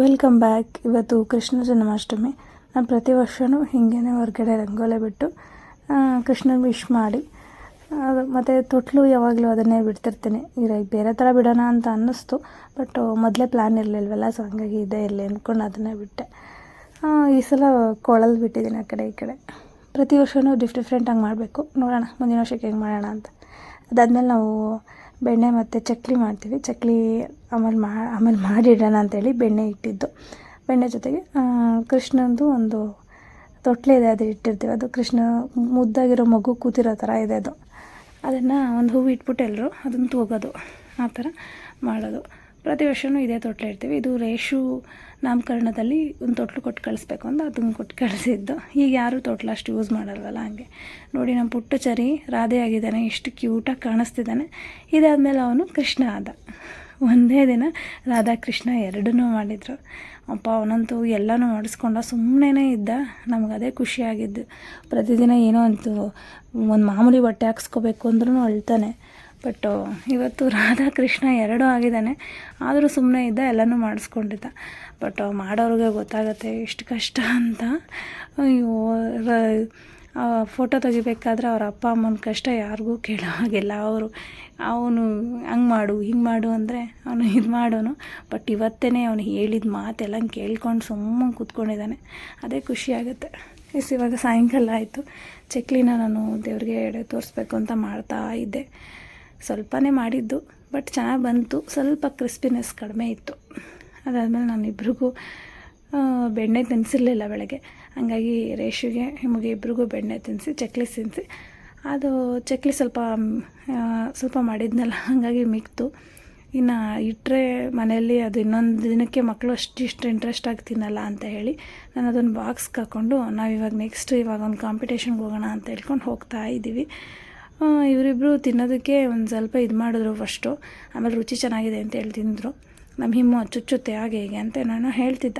Welcome back ಇವತ್ತು ಕೃಷ್ಣ ಜನ್ಮಾಷ್ಟಮಿ. ನಾನು ಪ್ರತಿ ವರ್ಷವೂ ಹೀಗೇ ಹೊರಗಡೆ ರಂಗೋಲೆ ಬಿಟ್ಟು ಕೃಷ್ಣನ ವಿಶ್ ಮಾಡಿ. ಮತ್ತು ತೊಟ್ಲು ಯಾವಾಗಲೂ ಅದನ್ನೇ ಬಿಡ್ತಿರ್ತೀನಿ. ಈಗ ಬೇರೆ ಥರ ಬಿಡೋಣ ಅಂತ ಅನ್ನಿಸ್ತು ಬಟ್ ಮೊದಲೇ ಪ್ಲ್ಯಾನ್ ಇರಲಿಲ್ವಲ್ಲ ಸೊ ಹಂಗಾಗಿ ಇದೇ ಇರಲಿ ಅಂದ್ಕೊಂಡು ಅದನ್ನೇ ಬಿಟ್ಟೆ. ಈ ಸಲ ಕೊಳಲ್ ಬಿಟ್ಟಿದ್ದೀನಿ ಆ ಕಡೆ ಈ ಕಡೆ. ಪ್ರತಿ ವರ್ಷವೂ ಡಿಫ್ ಡಿಫ್ರೆಂಟಾಗಿ ಮಾಡಬೇಕು. ನೋಡೋಣ, ಮುಂದಿನ ವರ್ಷಕ್ಕೆ ಹೆಂಗೆ ಮಾಡೋಣ ಅಂತ. ಅದಾದಮೇಲೆ ನಾವು ಬೆಣ್ಣೆ ಮತ್ತು ಚಕ್ಲಿ ಮಾಡ್ತೀವಿ. ಚಕ್ಲಿ ಆಮೇಲೆ ಮಾ ಆಮೇಲೆ ಮಾಡಿಡೋಣ ಅಂತೇಳಿ ಬೆಣ್ಣೆ ಇಟ್ಟಿದ್ದು. ಬೆಣ್ಣೆ ಜೊತೆಗೆ ಕೃಷ್ಣಂದು ಒಂದು ತೊಟ್ಲೆ ಇದೆ ಅದು ಇಟ್ಟಿರ್ತೀವಿ. ಅದು ಕೃಷ್ಣ ಮುದ್ದಾಗಿರೋ ಮಗು ಕೂತಿರೋ ಥರ ಇದೆ ಅದು. ಅದನ್ನು ಒಂದು ಹೂವು ಇಟ್ಬಿಟ್ಟು ಎಲ್ಲರೂ ಅದನ್ನು ತೂಗೋದು. ಆ ಥರ ಮಾಡೋದು. ಪ್ರತಿ ವರ್ಷವೂ ಇದೇ ತೊಟ್ಲು ಇಡ್ತೀವಿ ಇದು ರೇಷು ನಾಮಕರಣದಲ್ಲಿ ಒಂದು ತೊಟ್ಲು ಕೊಟ್ಟು ಕಳಿಸ್ಬೇಕು ಅಂತ ಅದನ್ನು ಕೊಟ್ಟು ಕಳಿಸಿದ್ದು. ಈಗ ಯಾರೂ ತೊಟ್ಲು ಅಷ್ಟು ಯೂಸ್ ಮಾಡಲ್ವಲ್ಲ ಹಂಗೆ. ನೋಡಿ ನಮ್ಮ ಪುಟ್ಟ ಚರಿ ರಾಧೆ ಆಗಿದ್ದಾನೆ ಎಷ್ಟು ಕ್ಯೂಟಾಗಿ ಕಾಣಿಸ್ತಿದ್ದಾನೆ. ಇದಾದಮೇಲೆ ಅವನು ಕೃಷ್ಣ ಆದ. ಒಂದೇ ದಿನ ರಾಧಾಕೃಷ್ಣ ಎರಡನ್ನೂ ಮಾಡಿದರು. ಅಪ್ಪ, ಅವನಂತೂ ಎಲ್ಲನೂ ಮಾಡಿಸ್ಕೊಂಡ ಸುಮ್ಮನೆ ಇದ್ದ. ನಮ್ಗೆ ಅದೇ ಖುಷಿಯಾಗಿದ್ದು ಪ್ರತಿದಿನ ಏನೋ ಅಂತೂ ಒಂದು ಮಾಮೂಲಿ ಬಟ್ಟೆ ಹಾಕ್ಸ್ಕೋಬೇಕು ಅಂದ್ರೂ ಅಳ್ತಾನೆ. ಬಟ್ ಇವತ್ತು ರಾಧಾಕೃಷ್ಣ ಎರಡೂ ಆಗಿದ್ದಾನೆ. ಆದರೂ ಸುಮ್ಮನೆ ಇದ್ದ, ಎಲ್ಲನೂ ಮಾಡಿಸ್ಕೊಂಡಿದ್ದ. ಬಟ್ ಮಾಡೋರಿಗೆ ಗೊತ್ತಾಗತ್ತೆ ಎಷ್ಟು ಕಷ್ಟ ಅಂತ. ಅಯ್ಯೋ ಫೋಟೋ ತೆಗಿಬೇಕಾದ್ರೆ ಅವ್ರ ಅಪ್ಪ ಅಮ್ಮನ ಕಷ್ಟ ಯಾರಿಗೂ ಕೇಳೋ ಹಾಗಿಲ್ಲ. ಅವರು, ಅವನು ಹಂಗೆ ಮಾಡು, ಹಿಂಗೆ ಮಾಡು ಅಂದರೆ ಅವನು ಇದು ಮಾಡೋನು. ಬಟ್ ಇವತ್ತೇ ಅವನು ಹೇಳಿದ ಮಾತೆಲ್ಲ ಕೇಳ್ಕೊಂಡು ಸುಮ್ಮನೆ ಕೂತ್ಕೊಂಡಿದ್ದಾನೆ. ಅದೇ ಖುಷಿಯಾಗುತ್ತೆ ಎಸ್, ಇವಾಗ ಸಾಯಂಕಾಲ ಆಯಿತು. ಚಕ್ಲಿನ ನಾನು ದೇವ್ರಿಗೆ ಎಡೆ ತೋರಿಸ್ಬೇಕು ಅಂತ ಮಾಡ್ತಾ ಇದ್ದೆ. ಸ್ವಲ್ಪನೇ ಮಾಡಿದ್ದು, ಬಟ್ ಚೆನ್ನಾಗಿ ಬಂತು. ಸ್ವಲ್ಪ ಕ್ರಿಸ್ಪಿನೆಸ್ ಕಡಿಮೆ ಇತ್ತು. ಅದಾದಮೇಲೆ ನಾನು ಇಬ್ರಿಗೂ ಬೆಣ್ಣೆ ತಿನ್ನಿಸಿರಲಿಲ್ಲ ಬೆಳಗ್ಗೆ. ಹಾಗಾಗಿ ರೇಷುಗೆ ನಿಮಗೆ ಇಬ್ರಿಗೂ ಬೆಣ್ಣೆ ತಿನ್ನಿಸಿ ಚಕ್ಲಿ ತಿನ್ನಿಸಿ ಅದು ಚಕ್ಲಿ ಸ್ವಲ್ಪ ಸ್ವಲ್ಪ ಮಾಡಿದ್ನಲ್ಲ, ಹಾಗಾಗಿ ಮಿಕ್ತು. ಇನ್ನು ಇಟ್ಟರೆ ಮನೆಯಲ್ಲಿ ಅದು ಇನ್ನೊಂದು ದಿನಕ್ಕೆ ಮಕ್ಕಳು ಅಷ್ಟಿಷ್ಟು ಇಂಟ್ರೆಸ್ಟಾಗಿ ತಿನ್ನಲ್ಲ ಅಂತ ಹೇಳಿ, ನಾನು ಅದೊಂದು ಬಾಕ್ಸ್ಗೆ ಹಾಕ್ಕೊಂಡು ನಾವು ಇವಾಗ ನೆಕ್ಸ್ಟ್ ಇವಾಗ ಒಂದು ಕಾಂಪಿಟೇಷನ್ಗೆ ಹೋಗೋಣ ಅಂತ ಹೇಳ್ಕೊಂಡು ಹೋಗ್ತಾ ಇದ್ದೀವಿ ಇವರಿಬ್ಬರು ತಿನ್ನೋದಕ್ಕೆ ಒಂದು ಸ್ವಲ್ಪ ಇದು ಮಾಡಿದ್ರು ಫಸ್ಟು ಆಮೇಲೆ ರುಚಿ ಚೆನ್ನಾಗಿದೆ ಅಂತ ತಿಂದರು ನಮ್ಮ ಹಿಮ್ಮು ಚುಚ್ಚುತ್ತೆ ಹಾಗೆ ಹೀಗೆ ಅಂತ ನಾನು ಹೇಳ್ತಿದ್ದ.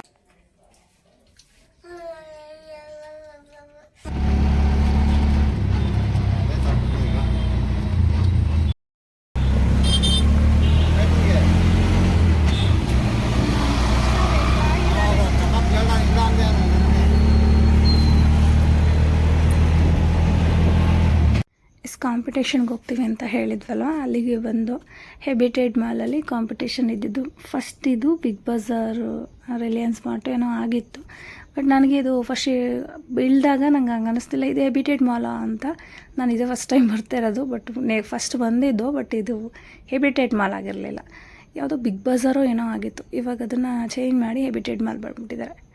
ಕಾಂಪಿಟೇಷನ್ಗೆ ಹೋಗ್ತೀವಿ ಅಂತ ಹೇಳಿದ್ವಲ್ವ? ಅಲ್ಲಿಗೆ ಬಂದು ಹೆಬಿಟೇಡ್ ಮಾಲಲ್ಲಿ ಕಾಂಪಿಟೇಷನ್ ಇದ್ದಿದ್ದು. ಫಸ್ಟ್ ಇದು ಬಿಗ್ ಬಜಾರ್ ರಿಲಯನ್ಸ್ ಮಾರ್ಟ್ ಏನೋ ಆಗಿತ್ತು. ಬಟ್ ನನಗೆ ಇದು ಫಸ್ಟ್ ಬೀಳ್ದಾಗ ನಂಗೆ ಹಂಗೆ ಅನ್ನಿಸ್ತಿಲ್ಲ ಇದು ಹೆಬಿಟೇಡ್ ಮಾಲ ಅಂತ ನಾನು ಇದೇ ಫಸ್ಟ್ ಟೈಮ್ ಬರ್ತಾ ಇರೋದು. ಬಟ್ ನೇ ಫಸ್ಟ್ ಬಂದಿದ್ದು ಬಟ್ ಇದು ಹೆಬಿಟೇಡ್ ಮಾಲ್ ಆಗಿರಲಿಲ್ಲ. ಯಾವುದೋ ಬಿಗ್ ಬಜಾರೋ ಏನೋ ಆಗಿತ್ತು. ಇವಾಗ ಅದನ್ನು ಚೇಂಜ್ ಮಾಡಿ ಹೆಬಿಟೇಡ್ ಮಾಲ್ ಬಂದ್ಬಿಟ್ಟಿದ್ದಾರೆ.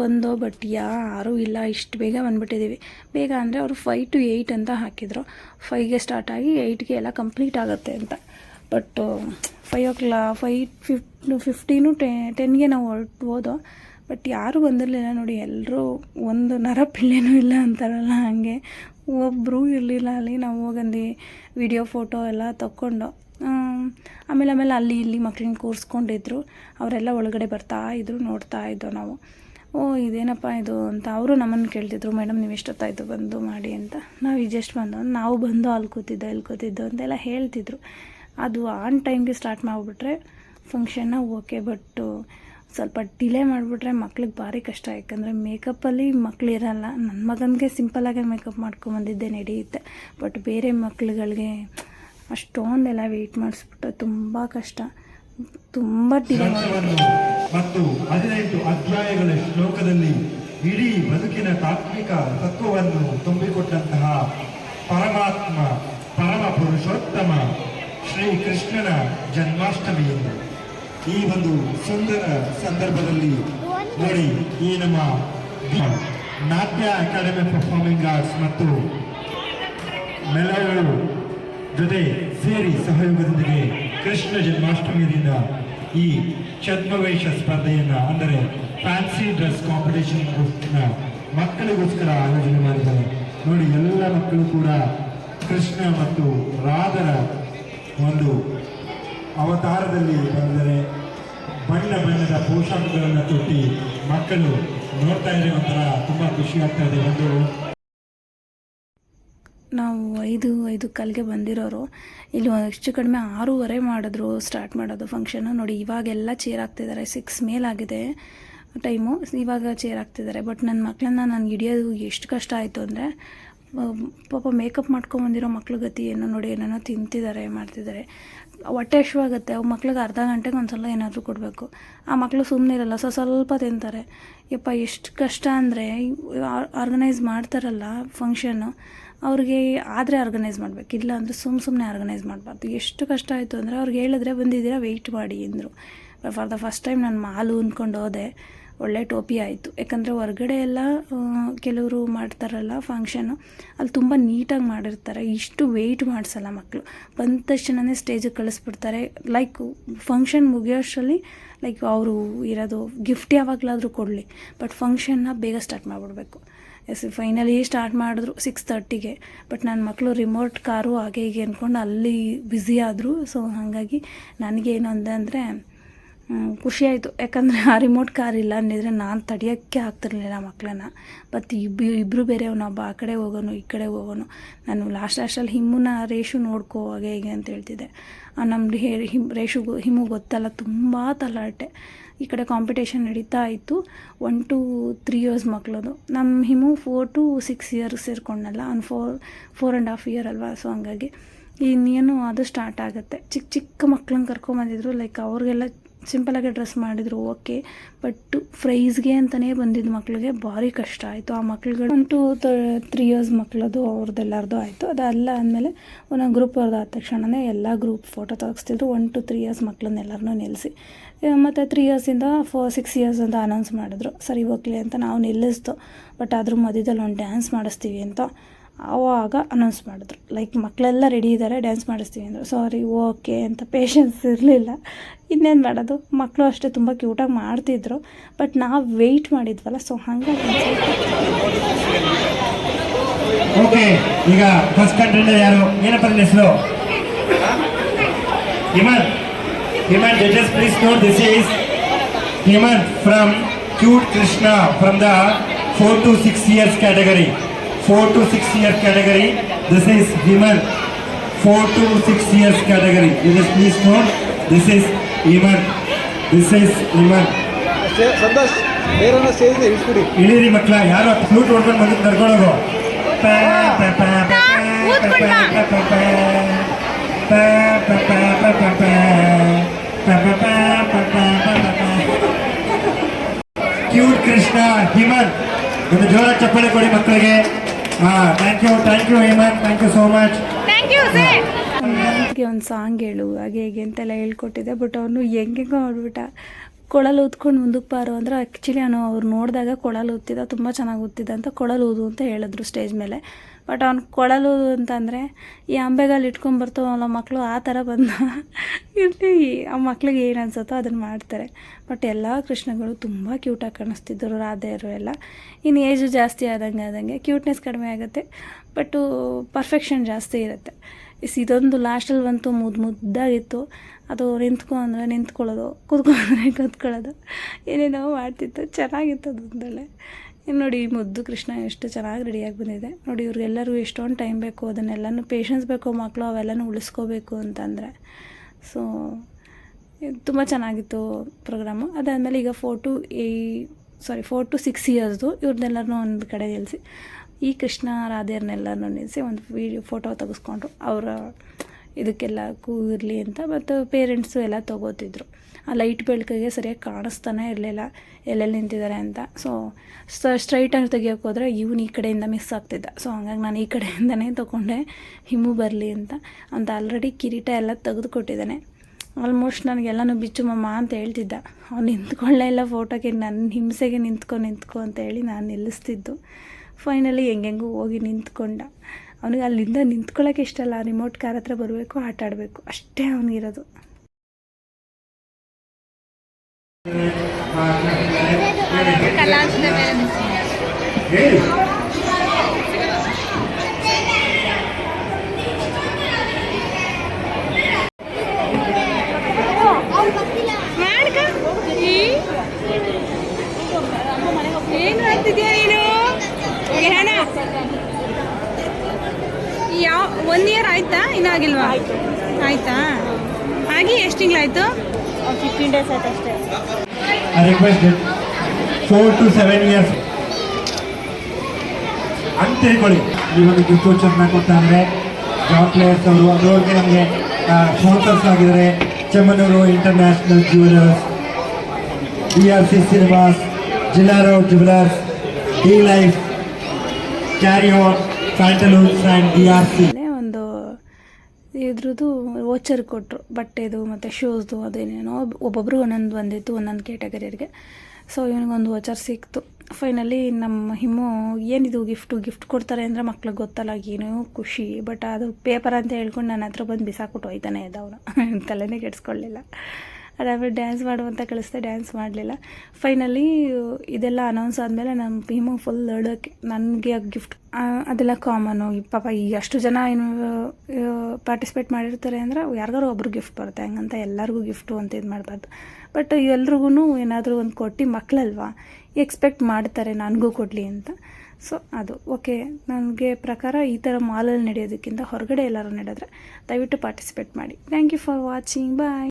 ಬಂದೋ ಬಟ್ ಯಾರೂ ಇಲ್ಲ, ಇಷ್ಟು ಬೇಗ ಬಂದುಬಿಟ್ಟಿದ್ದೀವಿ ಬೇಗ ಅಂದರೆ ಅವರು ಫೈ ಟು ಏಯ್ಟ್ ಅಂತ ಹಾಕಿದರು. ಫೈವ್ಗೆ ಸ್ಟಾರ್ಟ್ ಆಗಿ ಏಯ್ಟ್ಗೆ ಎಲ್ಲ ಕಂಪ್ಲೀಟ್ ಆಗುತ್ತೆ ಅಂತ. ಬಟ್ ಫೈವ್ ಓ ಕ್ಲಾ ಫೈ ಫಿಫ್ಟ್ ಫಿಫ್ಟೀನು ಟೆ ಟೆನ್ಗೆ ನಾವು ಹೊರಟ್ಬೋದು ಬಟ್ ಯಾರೂ ಬಂದಿರಲಿಲ್ಲ ನೋಡಿ ಎಲ್ಲರೂ ಒಂದು ನರ ಪಿಳ್ಳೆನೂ ಇಲ್ಲ ಅಂತಾರಲ್ಲ ಹಾಗೆ. ಒಬ್ಬರೂ ಇರಲಿಲ್ಲ ಅಲ್ಲಿ. ನಾವು ಹೋಗಂದು ವಿಡಿಯೋ ಫೋಟೋ ಎಲ್ಲ ತಕ್ಕೊಂಡು ಆಮೇಲೆ ಆಮೇಲೆ ಅಲ್ಲಿ ಇಲ್ಲಿ ಮಕ್ಳನ್ನ ಕೂರಿಸ್ಕೊಂಡಿದ್ರು. ಅವರೆಲ್ಲ ಒಳಗಡೆ ಬರ್ತಾ ಇದ್ರು, ನೋಡ್ತಾ ಇದ್ದೋ ನಾವು. ಓ, ಇದೇನಪ್ಪ ಇದು ಅಂತ ಅವರು ನಮ್ಮನ್ನು ಕೇಳ್ತಿದ್ರು. ಮೇಡಮ್, ನೀವು ಎಷ್ಟೊತ್ತಾಯಿತು ಬಂದು ಮಾಡಿ ಅಂತ? ನಾವು ಜಸ್ಟ್ ಬಂದು, ನಾವು ಬಂದು ಅಲ್ಲಿ ಕೂತಿದ್ದೋ, ಇಲ್ಲಿ ಕೂತಿದ್ದೋ ಅಂತೆಲ್ಲ ಹೇಳ್ತಿದ್ರು. ಅದು ಆನ್ ಟೈಮ್ಗೆ ಸ್ಟಾರ್ಟ್ ಮಾಡಿಬಿಟ್ರೆ ಫಂಕ್ಷನ್ನ ಓಕೆ ಬಟ್ ಸ್ವಲ್ಪ ಡಿಲೇ ಮಾಡಿಬಿಟ್ರೆ ಮಕ್ಳಿಗೆ ಭಾರಿ ಕಷ್ಟ. ಯಾಕಂದರೆ ಮೇಕಪ್ಪಲ್ಲಿ ಮಕ್ಳು ಇರಲ್ಲ. ನನ್ನ ಮಗನಿಗೆ ಸಿಂಪಲ್ಲಾಗೆ ಮೇಕಪ್ ಮಾಡ್ಕೊಂಬಂದಿದ್ದೆ ನಡೆಯುತ್ತೆ. ಬಟ್ ಬೇರೆ ಮಕ್ಳುಗಳಿಗೆ ಅಷ್ಟೊಂದೆಲ್ಲ ವೆಯ್ಟ್ ಮಾಡಿಸ್ಬಿಟ್ಟು ತುಂಬ ಕಷ್ಟ. ತುಂಬ ಮತ್ತು ಹದಿನೆಂಟು ಅಧ್ಯಾಯಗಳ ಶ್ಲೋಕದಲ್ಲಿ ಇಡೀ ಬದುಕಿನ ತಾತ್ವಿಕ ತತ್ವವನ್ನು ತುಂಬಿಕೊಟ್ಟಂತಹ ಪರಮಾತ್ಮ ಪರಮ ಪುರುಷೋತ್ತಮ ಶ್ರೀ ಕೃಷ್ಣನ ಜನ್ಮಾಷ್ಟಮಿಯನ್ನು ಈ ಒಂದು ಸುಂದರ ಸಂದರ್ಭದಲ್ಲಿ ನೋಡಿ ಈ ನಮ್ಮ ನಾಟ್ಯ ಅಕಾಡೆಮಿ ಪರ್ಫಾರ್ಮಿಂಗ್ ಆರ್ಟ್ಸ್ ಮತ್ತು ಮೆಲಗಳು ಜೊತೆ ಸೇರಿ ಸಹಯೋಗದೊಂದಿಗೆ ಕೃಷ್ಣ ಜನ್ಮಾಷ್ಟಮಿಯಿಂದ ಈ ಛದ್ಮವೇಷ ಸ್ಪರ್ಧೆಯನ್ನ, ಅಂದರೆ ಫ್ಯಾನ್ಸಿ ಡ್ರೆಸ್ ಕಾಂಪಿಟೇಷನ್ ಮಕ್ಕಳಿಗೋಸ್ಕರ ಆಯೋಜನೆ ಮಾಡಿದ್ದಾರೆ. ನೋಡಿ, ಎಲ್ಲ ಮಕ್ಕಳು ಕೂಡ ಕೃಷ್ಣ ಮತ್ತು ರಾಧರ ಒಂದು ಅವತಾರದಲ್ಲಿ ಬಂದರೆ ಬಣ್ಣ ಬಣ್ಣದ ಪೋಷಾಕಗಳನ್ನು ತೊಟ್ಟಿ ಮಕ್ಕಳು ನೋಡ್ತಾ ಒಂಥರ ತುಂಬ ಖುಷಿ ಆಗ್ತಾ ಇದೆ ಒಂದು ಐದು ಐದು ಕಾಲಿಗೆ ಬಂದಿರೋರು, ಇಲ್ಲಿ ಹೆಚ್ಚು ಕಡಿಮೆ ಆರೂವರೆ ಮಾಡಿದ್ರು ಸ್ಟಾರ್ಟ್ ಮಾಡೋದು ಫಂಕ್ಷನು ನೋಡಿ, ಇವಾಗೆಲ್ಲ ಚೇರ್ ಆಗ್ತಿದ್ದಾರೆ ಸಿಕ್ಸ್ ಮೇಲಾಗಿದೆ ಟೈಮು ಇವಾಗ ಚೇರ್ ಆಗ್ತಿದ್ದಾರೆ ಬಟ್ ನನ್ನ ಮಕ್ಕಳನ್ನ ನಾನು ಹಿಡಿಯೋದು ಎಷ್ಟು ಕಷ್ಟ ಆಯಿತು ಅಂದರೆ ಪಾಪ ಮೇಕಪ್ ಮಾಡ್ಕೊಂಬಂದಿರೋ ಮಕ್ಳ ಗತಿ ಏನೋ ನೋಡಿ ಏನೇನೋ ತಿಂತಿದ್ದಾರೆ ಮಾಡ್ತಿದ್ದಾರೆ ಹೊಟ್ಟೆ ಹಶ್ವಾಗುತ್ತೆ ಅವು ಮಕ್ಳಿಗೆ ಅರ್ಧ ಗಂಟೆಗೆ ಒಂದು ಸಲ ಏನಾದರೂ ಕೊಡಬೇಕು. ಆ ಮಕ್ಕಳು ಸುಮ್ಮನೆ ಇರಲ್ಲ, ಸೊ, ಸ್ವಲ್ಪ ತಿಂತಾರೆ. ಯಪ್ಪ, ಎಷ್ಟು ಕಷ್ಟ ಅಂದರೆ ಆರ್ಗನೈಸ್ ಮಾಡ್ತಾರಲ್ಲ ಫಂಕ್ಷನ್ನು ಅವ್ರಿಗೆ ಆದರೆ ಆರ್ಗನೈಸ್ ಮಾಡಬೇಕು, ಇಲ್ಲ ಅಂದರೆ ಸುಮ್ಮ ಸುಮ್ಮನೆ ಆರ್ಗನೈಸ್ ಮಾಡಬಾರ್ದು. ಎಷ್ಟು ಕಷ್ಟ ಆಯಿತು ಅಂದರೆ ಅವ್ರಿಗೆ ಹೇಳಿದ್ರೆ ಬಂದಿದ್ದೀರಾ ವೆಯ್ಟ್ ಮಾಡಿ ಅಂದರು. ಫಾರ್ ದ ಫಸ್ಟ್ ಟೈಮ್ ನಾನು ಮಾಲು ಅಂದ್ಕೊಂಡು ಹೋದೆ, ಒಳ್ಳೆ ಟೋಪಿ ಆಯಿತು. ಯಾಕಂದರೆ ಹೊರಗಡೆ ಎಲ್ಲ ಕೆಲವರು ಮಾಡ್ತಾರಲ್ಲ ಫಂಕ್ಷನ್ನು ಅಲ್ಲಿ ತುಂಬ ನೀಟಾಗಿ ಮಾಡಿರ್ತಾರೆ. ಇಷ್ಟು ವೆಯ್ಟ್ ಮಾಡಿಸಲ್ಲ ಮಕ್ಕಳು ಬಂದ ತಕ್ಷಣವೇ ಸ್ಟೇಜಿಗೆ ಕಳಿಸ್ಬಿಡ್ತಾರೆ. ಲೈಕ್ ಫಂಕ್ಷನ್ ಮುಗಿಯೋಷ್ಟರಲ್ಲಿ ಲೈಕ್ ಅವರು ಇರೋದು ಗಿಫ್ಟ್ ಯಾವಾಗಲಾದರೂ ಕೊಡಲಿ ಬಟ್ ಫಂಕ್ಷನ್ನ ಬೇಗ ಸ್ಟಾರ್ಟ್ ಮಾಡಿಬಿಡ್ಬೇಕು. ಎಸ್ ಫೈನಲಿ ಸ್ಟಾರ್ಟ್ ಮಾಡಿದ್ರು ಸಿಕ್ಸ್ ತರ್ಟಿಗೆ ಬಟ್ ನನ್ನ ಮಕ್ಕಳು ರಿಮೋಟ್ ಕಾರು ಹಾಗೆ ಹೀಗೆ ಅಂದ್ಕೊಂಡು ಅಲ್ಲಿ ಬ್ಯುಸಿ ಆದರು. ಸೊ ಹಾಗಾಗಿ ನನಗೇನು ಅಂದೆ ಅಂದರೆ ಖುಷಿಯಾಯಿತು ಯಾಕಂದರೆ ಆ ರಿಮೋಟ್ ಕಾರ್ ಇಲ್ಲ ಅಂದಿದ್ರೆ ನಾನು ತಡೆಯೋಕ್ಕೆ ಆಗ್ತಿರ್ಲಿಲ್ಲ ಮಕ್ಕಳನ್ನ ಬಟ್ ಇಬ್ಬ ಇಬ್ಬರು ಬೇರೆ ಅವನೊಬ್ಬ ಆ ಕಡೆ ಹೋಗೋನು, ಈ ಕಡೆ ಹೋಗೋನು. ನಾನು ಲಾಸ್ಟ್ ಲಾಸ್ಟಲ್ಲಿ ಹಿಮ್ಮನ ರೇಷು ನೋಡ್ಕೋ ಹಾಗೆ ಹೀಗೆ ಅಂತ ಹೇಳ್ತಿದ್ದೆ. ನಮ್ಮ ಹೇ, ಹಿಮ್ ರೇಷು ಹಿಮು ಗೊತ್ತಲ್ಲ, ತುಂಬ ತಲಾಟೆ. ಈ ಕಡೆ ಕಾಂಪಿಟೇಷನ್ ನಡೀತಾ ಇತ್ತು. ಒನ್ ಟು ತ್ರೀ ಇಯರ್ಸ್ ಮಕ್ಕಳದು ನಮ್ಮ Himu four to six years ಸೇರ್ಕೊಂಡಲ್ಲ. ಅವ್ನು four four and half year ಅಲ್ವಾ? ಸೊ ಹಂಗಾಗಿ ಇನ್ನೇನು ಅದು ಸ್ಟಾರ್ಟ್ ಆಗುತ್ತೆ. ಚಿಕ್ಕ ಚಿಕ್ಕ ಮಕ್ಳನ್ನ ಕರ್ಕೊಂಬಂದಿದ್ರು ಲೈಕ್ ಅವ್ರಿಗೆಲ್ಲ ಸಿಂಪಲಾಗಿ ಡ್ರೆಸ್ ಮಾಡಿದರು, ಓಕೆ. ಬಟ್ ಫ್ರೈಸ್ಗೆ ಅಂತಲೇ ಬಂದಿದ್ದ ಮಕ್ಳಿಗೆ ಭಾರಿ ಕಷ್ಟ ಆಯಿತು. ಆ ಮಕ್ಳುಗಳು ಒನ್ ಟು ತ್ರೀ ಇಯರ್ಸ್ ಮಕ್ಳದು ಅವ್ರದ್ದೆಲ್ಲರದು ಆಯಿತು. ಅದೆಲ್ಲ ಆದಮೇಲೆ ಒಂದೊಂದು ಗ್ರೂಪ್ ಅವ್ರದ್ದು ಆದ ತಕ್ಷಣವೇ ಎಲ್ಲ ಗ್ರೂಪ್ ಫೋಟೋ ತೆಗೆಸ್ತಿದ್ರು. ಒನ್ ಟು ತ್ರೀ ಇಯರ್ಸ್ ಮಕ್ಳನ್ನೆಲ್ಲರನ್ನೂ ನಿಲ್ಲಿಸಿ ಮತ್ತು ತ್ರೀ ಇಯರ್ಸಿಂದ ಫೋರ್ ಸಿಕ್ಸ್ ಇಯರ್ಸ್ ಅಂತ ಅನೌನ್ಸ್ ಮಾಡಿದ್ರು. ಸರಿ, ಹೋಗ್ಲಿ ಅಂತ ನಾವು ನಿಲ್ಲಿಸ್ತು. ಬಟ್ ಅದ್ರ ಮಧ್ಯದಲ್ಲಿ ಒಂದು ಡ್ಯಾನ್ಸ್ ಮಾಡಿಸ್ತೀವಿ ಅಂತ. ಆವಾಗ ಅನೌನ್ಸ್ ಮಾಡಿದ್ರು. ಲೈಕ್ ಮಕ್ಕಳೆಲ್ಲ ರೆಡಿ ಇದ್ದಾರೆ ಡ್ಯಾನ್ಸ್ ಮಾಡಿಸ್ತೀವಿ ಅಂದರು. ಸಾರಿ ಓಕೆ ಅಂತ ಪೇಷನ್ಸ್ ಇರಲಿಲ್ಲ. ಇನ್ನೇನು ಮಾಡೋದು? ಮಕ್ಕಳು ಅಷ್ಟೇ ತುಂಬ ಕ್ಯೂಟಾಗಿ ಮಾಡ್ತಿದ್ರು. ಬಟ್ ನಾವು ವೆಯ್ಟ್ ಮಾಡಿದ್ವಲ್ಲ ಸೊ ಹಾಗಾಗಿ ಓಕೆ ಈಗ ಫಸ್ಟ್ ಯಾರು? ಏನಪ್ಪ Himan Himan judges please note this is Himanth from cute Krishna from the four to six years category four to six years category this is Himanth four to six years category judges please note this is Himanth this is Himanth stage- Santhosh ಬೇರೆಯವ್ರನ್ನ ಸ್ಟೇಜ್ನ ಇಳಿಸ್ಬಿಡಿ ಇಳಿರಿ ಮಕ್ಕಳ ಯಾರು flute ಹೊಡ್ಕೊಂಡು ಬಂದು ನಡ್ಕೊಳ್ಳೋದು cute Krishna Himanth ಒಂದು ಜೋರ ಚಪ್ಪಳೆ ಕೊಡಿ ಮಕ್ಕಳಿಗೆ thank you thank you Hemanth. Thank you so much thank you sir ಒಂದು ಸಾಂಗ್ ಹೇಳು. ಹಾಗೆ ಹೇಗೆ ಅಂತೆಲ್ಲ ಹೇಳ್ಕೊಟ್ಟಿದ್ದೆ ಬಟ್ ಅವನು ಹೆಂಗೆಂಗೋ ಮಾಡ್ಬಿಟ್ಟ. ಕೊಳಲು ಊದ್ಕೊಂಡು ಮುಂದಕ್ಕೆ ಬಾರು ಅಂದ್ರೆ ಆ್ಯಕ್ಚುಲಿ ಅವನು ಅವ್ರು ನೋಡಿದಾಗ ಕೊಳಲು ಊದ್ತಿದ್ದ ತುಂಬ ಚೆನ್ನಾಗಿ ಊದ್ತಿದ್ದ ಅಂತ ಕೊಳಲು ಊದು ಅಂತ ಹೇಳಿದ್ರು ಸ್ಟೇಜ್ ಮೇಲೆ. ಬಟ್ ಅವ್ನು ಕೊಳಲು ಅಂತಂದರೆ ಈ ಅಂಬೆಗಾಲು ಇಟ್ಕೊಂಡು ಬರ್ತಾವಲ್ಲ ಮಕ್ಕಳು ಆ ಥರ ಬಂದ ಇರಲಿ ಆ ಮಕ್ಳಿಗೆ ಏನು ಅನ್ಸುತ್ತೋ ಅದನ್ನು ಮಾಡ್ತಾರೆ. ಬಟ್ ಎಲ್ಲ ಕೃಷ್ಣಗಳು ತುಂಬ ಕ್ಯೂಟಾಗಿ ಕಾಣಿಸ್ತಿದ್ದರು ರಾಧೆಯರು ಎಲ್ಲ. ಇನ್ನು ಏಜು ಜಾಸ್ತಿ ಆದಂಗೆ ಆದಂಗೆ ಕ್ಯೂಟ್ನೆಸ್ ಕಡಿಮೆ ಆಗುತ್ತೆ ಬಟ್ಟು ಪರ್ಫೆಕ್ಷನ್ ಜಾಸ್ತಿ ಇರುತ್ತೆ. ಇಸ್ ಇದೊಂದು ಲಾಸ್ಟಲ್ಲಿ ಬಂತು ಮುದ್ದು ಮುದ್ದಾಗಿತ್ತು. ಅದು ನಿಂತ್ಕೊ ಅಂದರೆ ನಿಂತ್ಕೊಳ್ಳೋದು ಕೂತ್ಕೊ ಅಂದರೆ ಕೂತ್ಕೊಳ್ಳೋದು. ಏನೇನೋ ಮಾಡ್ತಿತ್ತು, ಚೆನ್ನಾಗಿತ್ತು ಅದೊಂದೊಳ್ಳೆ ಇನ್ನು ನೋಡಿ ಮುದ್ದು ಕೃಷ್ಣ ಎಷ್ಟು ಚೆನ್ನಾಗಿ ರೆಡಿಯಾಗಿ ಬಂದಿದೆ. ನೋಡಿ, ಇವ್ರಿಗೆಲ್ಲರಿಗೂ ಎಷ್ಟೊಂದು ಟೈಮ್ ಬೇಕು, ಅದನ್ನೆಲ್ಲನೂ ಪೇಷನ್ಸ್ ಬೇಕು ಮಕ್ಕಳು ಅವೆಲ್ಲನೂ ಉಳಿಸ್ಕೋಬೇಕು ಅಂತಂದರೆ. ಸೊ ತುಂಬ ಚೆನ್ನಾಗಿತ್ತು ಪ್ರೋಗ್ರಾಮು ಅದಾದಮೇಲೆ ಈಗ ಫೋರ್ ಟು ಏ ಸಾರಿ ಫೋರ್ ಟು ಸಿಕ್ಸ್ ಇಯರ್ಸ್ದು ಇವ್ರನ್ನೆಲ್ಲರನ್ನೂ ಒಂದು ಕಡೆ ನಿಲ್ಲಿಸಿ ಈ ಕೃಷ್ಣ ರಾಧೆಯರ್ನೆಲ್ಲರನ್ನೂ ನಿಲ್ಲಿಸಿ ಒಂದು ವೀಡಿಯೋ ಫೋಟೋ ತೆಗೆಸ್ಕೊಂಡ್ರು ಅವರ ಇದಕ್ಕೆಲ್ಲ ಕೂಗಿರಲಿ ಅಂತ ಮತ್ತು ಪೇರೆಂಟ್ಸು ಎಲ್ಲ ತೊಗೋತಿದ್ರು. ಆ ಲೈಟ್ ಬೆಳಕಿಗೆ ಸರಿಯಾಗಿ ಕಾಣಿಸ್ತಾನೆ ಇರಲಿಲ್ಲ, ಎಲ್ಲೆಲ್ಲಿ ನಿಂತಿದ್ದಾರೆ ಅಂತ. ಸೊ ಸ್ಟ್ರೈಟಾಗಿ ತೆಗಿಯೋಕೆ ಹೋದರೆ ಇವನು ಈ ಕಡೆಯಿಂದ ಮಿಸ್ ಆಗ್ತಿದ್ದ. ಸೊ ಹಂಗಾಗಿ ನಾನು ಈ ಕಡೆಯಿಂದನೇ ತೊಗೊಂಡೆ, ಹಿಮು ಬರಲಿ ಅಂತ. ಅಂತ ಆಲ್ರೆಡಿ ಕಿರೀಟ ಎಲ್ಲ ತೆಗೆದು ಕೊಟ್ಟಿದ್ದಾನೆ ಆಲ್ಮೋಸ್ಟ್ ನನಗೆಲ್ಲನೂ ಬಿಚ್ಚು ಮಮ್ಮ ಅಂತ ಹೇಳ್ತಿದ್ದ. ಅವ್ನು ನಿಂತ್ಕೊಳ್ಳೇ ಇಲ್ಲ ಫೋಟೋಗೆ ನನ್ನ ಹಿಂಸೆಗೆ ನಿಂತ್ಕೊ ನಿಂತ್ಕೊ ಅಂತ ಹೇಳಿ ನಾನು ನಿಲ್ಲಿಸ್ತಿದ್ದು. ಫೈನಲಿ ಹೆಂಗೆಂಗೂ ಹೋಗಿ ನಿಂತ್ಕೊಂಡ. ಅವನಿಗೆ ಅಲ್ಲಿಂದ ನಿಂತ್ಕೊಳ್ಳೋಕೆ ಇಷ್ಟ ಅಲ್ಲ. ರಿಮೋಟ್ ಕಾರ್ ಹತ್ರ ಬರಬೇಕು, ಆಟ ಆಡಬೇಕು. ಅಷ್ಟೇ ಅವನಿಗಿರೋದು ಏನು ಗೆಹನ ಯಾವ ಒನ್ ಇಯರ್ ಆಯ್ತಾ? ಇನ್ನಾಗಿಲ್ವಾ ಆಯ್ತಾ. ಹಾಗೆ ಎಷ್ಟು ತಿಂಗಳಾಯ್ತು? ಫಿಫ್ಟೀನ್ ಡೇಸ್ ಆಯ್ತು ಅಷ್ಟೇ. Requested four to seven years. ಅಂತ ತಿಳ್ಕೊಳ್ಳಿ. ಒಂದು ಗಿಫ್ಟ್ ವೋಚರ್ನ ಕೊಡ್ತಾರೆ ಜಾಬ್ ಪ್ಲೇಯರ್ಸ್ ಅವರು ಅದರೊಳಗೆ ನಮಗೆ ಸ್ಪಾನ್ಸರ್ಸ್ ಆಗಿದ್ದಾರೆ. Chemmanur international jewellers B R C cinemas ಜಿಲ್ಲಾ road jewellers D life carry ಒಂದು ಇದ್ರದ್ದು ವೋಚರ್ ಕೊಟ್ಟರು ಬಟ್ಟೆದು ಮತ್ತು ಶೂಸ್ದು ಅದೇನೇನೋ ಒಬ್ಬೊಬ್ರು ಒಂದೊಂದು ಬಂದಿತ್ತು, ಒಂದೊಂದು ಕ್ಯಾಟಗರಿಯರಿಗೆ ಸೊ ಇವನಿಗೊಂದು ವೋಚರ್ ಸಿಕ್ತು. ಫೈನಲಿ ನಮ್ಮ ಹಿಮ್ಮು ಏನಿದು ಗಿಫ್ಟು ಗಿಫ್ಟ್ ಕೊಡ್ತಾರೆ ಅಂದರೆ ಮಕ್ಳಿಗೆ ಗೊತ್ತಲ್ಲ, ಏನೋ ಖುಷಿ ಬಟ್ ಅದು ಪೇಪರ್ ಅಂತ ಹೇಳ್ಕೊಂಡು ನನ್ನ ಹತ್ರ ಬಂದು ಬಿಸಾಕ್ಬಿಟ್ಟು ಹೋಯ್ತಾನೆ ಇದ್ದ ಅವನು ತಲೆನೇ ಕೆಡಿಸ್ಕೊಳ್ಳಿಲ್ಲ. ಅದಾದ್ಮೇಲೆ ಡ್ಯಾನ್ಸ್ ಮಾಡುವಂತ ಕಳಿಸ್ದೆ ಡ್ಯಾನ್ಸ್ ಮಾಡಲಿಲ್ಲ. ಫೈನಲಿ ಇದೆಲ್ಲ ಅನೌನ್ಸ್ ಆದಮೇಲೆ ನಮ್ಮ ಭೀಮು ಫುಲ್ ಅಳೋಕೆ ನನಗೆ ಗಿಫ್ಟ್ ಅದೆಲ್ಲ ಕಾಮನು ಪಾಪ ಈಗ ಅಷ್ಟು ಜನ ಏನು ಪಾರ್ಟಿಸಿಪೇಟ್ ಮಾಡಿರ್ತಾರೆ ಅಂದರೆ ಯಾರಿಗಾರು ಒಬ್ರು ಗಿಫ್ಟ್ ಬರುತ್ತೆ. ಹಂಗಂತ ಎಲ್ಲರಿಗೂ ಗಿಫ್ಟು ಅಂತ ಇದು ಮಾಡಬಾರ್ದು. ಬಟ್ ಎಲ್ರಿಗೂ ಏನಾದರೂ ಒಂದು ಕೊಟ್ಟು ಮಕ್ಕಳಲ್ವಾ ಎಕ್ಸ್ಪೆಕ್ಟ್ ಮಾಡ್ತಾರೆ, ನನಗೂ ಕೊಡಲಿ ಅಂತ. ಸೊ ಅದು. ಓಕೆ ನನಗೆ ಪ್ರಕಾರ ಈ ಥರ ಮಾಲಲ್ಲಿ ನಡೆಯೋದಕ್ಕಿಂತ ಹೊರಗಡೆ ಎಲ್ಲರೂ ನಡೆದ್ರೆ ದಯವಿಟ್ಟು ಪಾರ್ಟಿಸಿಪೇಟ್ ಮಾಡಿ. Thank you for watching bye